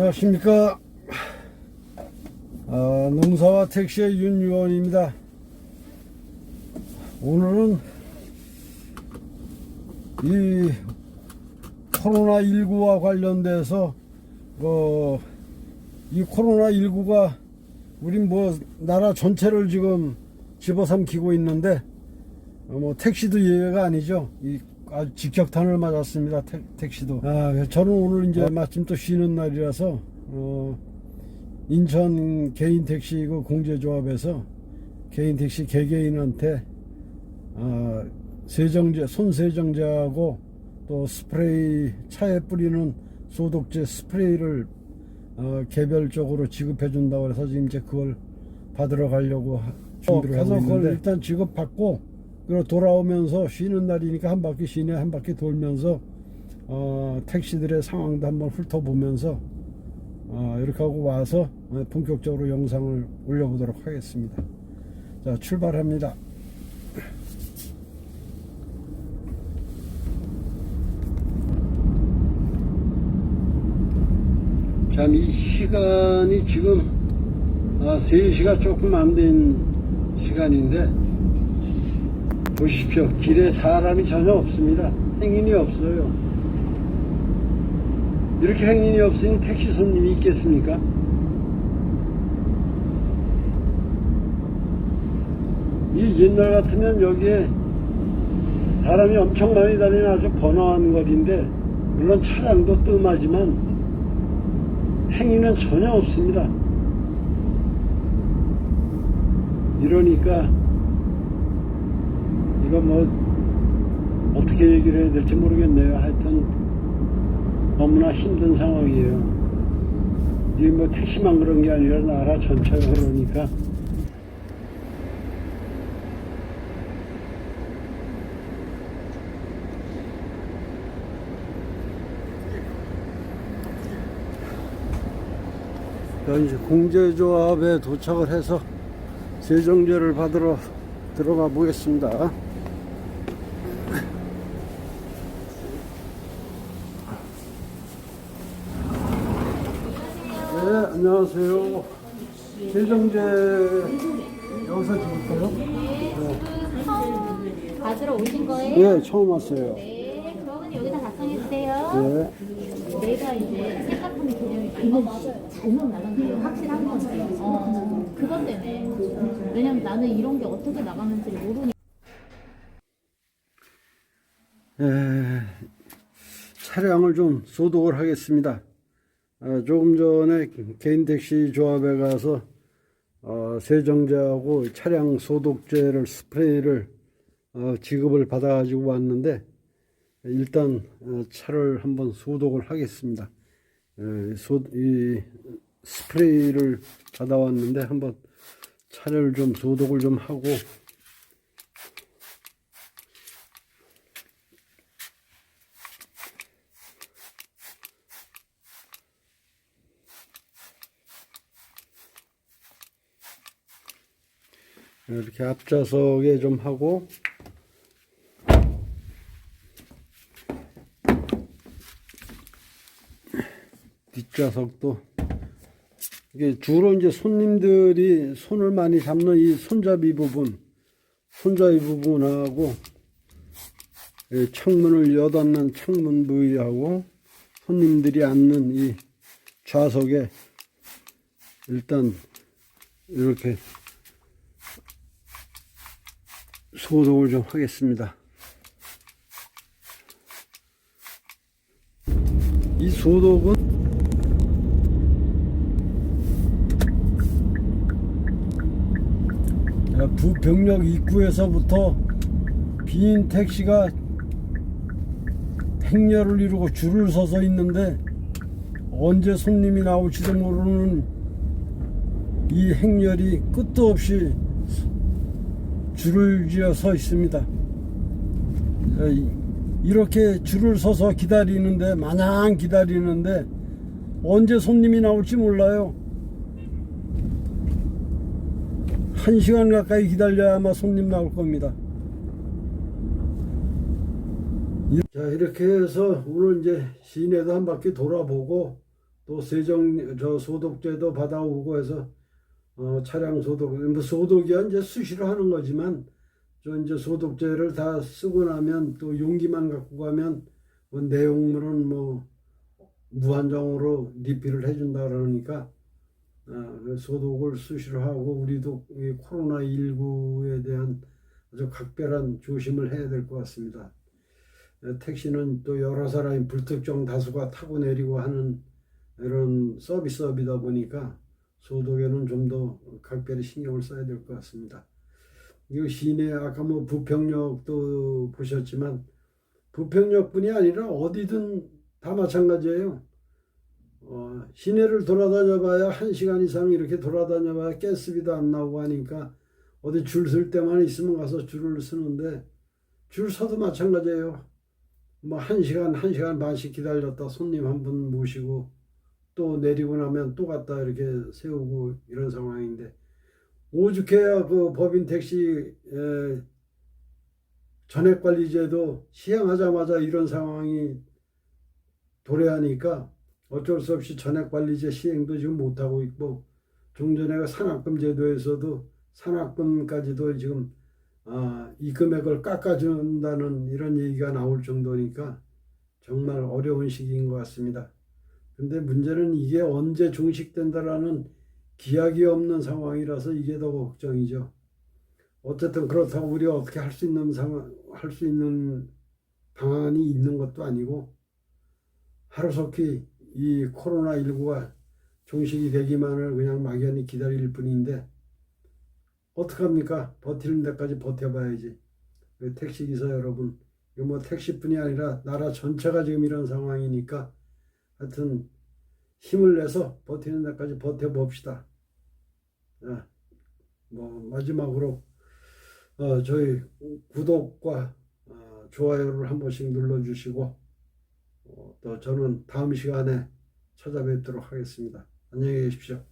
안녕하십니까. 아, 농사와 택시의 윤유원입니다. 오늘은 이 코로나19와 관련돼서 어, 이 코로나19가 우리 뭐 나라 전체를 지금 집어삼키고 있는데 어, 뭐 택시도 예외가 아니죠. 이 아주 직격탄을 맞았습니다. 택, 택시도. 아, 저는 오늘 이제 마침 또 쉬는 날이라서 어, 인천 개인 택시 그 공제조합에서 개인 택시 개개인한테 아, 세정제, 손 세정제하고 또 스프레이 차에 뿌리는 소독제 스프레이를 어, 개별적으로 지급해 준다고 해서 지금 이제 그걸 받으러 가려고 하- 준비를 하고 있는데 일단 지급 받고 그리고 돌아오면서 쉬는 날이니까 한 바퀴 시내 한 바퀴 돌면서 어, 택시들의 상황도 한번 훑어보면서 어, 이렇게 하고 와서 어, 본격적으로 영상을 올려보도록 하겠습니다. 자 출발합니다. 참, 이 시간이 지금, 아, 3시가 조금 안 된 시간인데, 보십시오. 길에 사람이 전혀 없습니다. 행인이 없어요. 이렇게 행인이 없으니 택시 손님이 있겠습니까? 이 옛날 같으면 여기에 사람이 엄청 많이 다니는 아주 번화한 거리인데, 물론 차량도 뜸하지만, 행위는 전혀 없습니다. 이러니까 이거 뭐 어떻게 얘기를 해야 될지 모르겠네요. 하여튼 너무나 힘든 상황이에요. 이게 뭐 택시만 그런 게 아니라 나라 전체가 그러니까 이제 공제조합에 도착을 해서 세정제를 받으러 들어가 보겠습니다. 네, 안녕하세요. 세정제 여기서 찍을까요? 처음 받으러 오신 거예요? 네, 처음 왔어요. 네. 그러면 여기다 작성해 주세요. 네. 내가 이제 생각하는 개념이 그는 잘못 나간 게 확실한 건지. 어, 그것 때문에. 왜냐면 나는 이런 게 어떻게 나가는지 모르니까. 에, 차량을 좀 소독을 하겠습니다. 아, 조금 전에 개인 택시 조합에 가서 어, 세정제하고 차량 소독제를 스프레이를 어, 지급을 받아가지고 왔는데 일단 어, 차를 한번 소독을 하겠습니다. 에, 소, 이 스프레이를 받아왔는데 한번 차를 좀 소독을 좀 하고 이렇게 앞좌석에 좀 하고 뒷좌석도 이게 주로 이제 손님들이 손을 많이 잡는 이 손잡이 부분 손잡이 부분하고 이 창문을 여닫는 창문 부위하고 손님들이 앉는 이 좌석에 일단 이렇게 소독을 좀 하겠습니다. 이 소독은 부병력 입구에서부터 빈 택시가 행렬을 이루고 줄을 서서 있는데 언제 손님이 나올지도 모르는 이 행렬이 끝도 없이 줄을 지어 서 있습니다. 어, 이- 이렇게 줄을 서서 기다리는데 마냥 기다리는데 언제 손님이 나올지 몰라요. 한 시간 가까이 기다려야 아마 손님 나올 겁니다. 이- 자 이렇게 해서 오늘 이제 시내도 한 바퀴 돌아보고 또 세정 저 소독제도 받아오고 해서 어, 차량 소독 뭐 소독이야 이제 수시로 하는 거지만 저 이제 소독제를 다 쓰고 나면 또 용기만 갖고 가면 뭐 내용물은 뭐 무한정으로 리필을 해준다 그러니까 아, 그 소독을 수시로 하고 우리도 이 코로나 19에 대한 아주 각별한 조심을 해야 될 것 같습니다. 에, 택시는 또 여러 사람이 불특정 다수가 타고 내리고 하는 이런 서비스업이다 보니까 소독에는 좀 더 각별히 신경을 써야 될 것 같습니다. 이 시내 아까 뭐 부평역도 보셨지만 부평역뿐이 아니라 어디든 다 마찬가지예요. 어, 시내를 돌아다녀봐야 한 시간 이상 이렇게 돌아다녀봐야 가스비도 안 나오고 하니까 어디 줄쓸 때만 있으면 가서 줄을 쓰는데 줄 서도 마찬가지예요. 뭐 한 시간 한 시간 반씩 기다렸다 손님 한 분 모시고 또 내리고 나면 또 갔다 이렇게 세우고 이런 상황인데 오죽해야 그 법인 택시 에, 전액 관리제도 시행하자마자 이런 상황이 도래하니까 어쩔 수 없이 전액 관리제 시행도 지금 못 하고 있고 종전에 산악금 제도에서도 산악금까지도 지금 아, 이 금액을 깎아준다는 이런 얘기가 나올 정도니까 정말 어려운 시기인 것 같습니다. 근데 문제는 이게 언제 종식된다라는 기약이 없는 상황이라서 이게 더 걱정이죠. 어쨌든 그렇다고 우리가 어떻게 할 수 있는 상황, 할 수 있는 방안이 있는 것도 아니고 하루속히 이 코로나19가 종식이 되기만을 그냥 막연히 기다릴 뿐인데 어떡합니까? 버티는 데까지 버텨봐야지. 그 택시기사 여러분, 이거 뭐 택시뿐이 아니라 나라 전체가 지금 이런 상황이니까 하여튼 힘을 내서 버티는 데까지 버텨봅시다. 자, 뭐 마지막으로 어, 저희 구독과 어, 좋아요를 한 번씩 눌러주시고 어, 또 저는 다음 시간에 찾아뵙도록 하겠습니다. 안녕히 계십시오.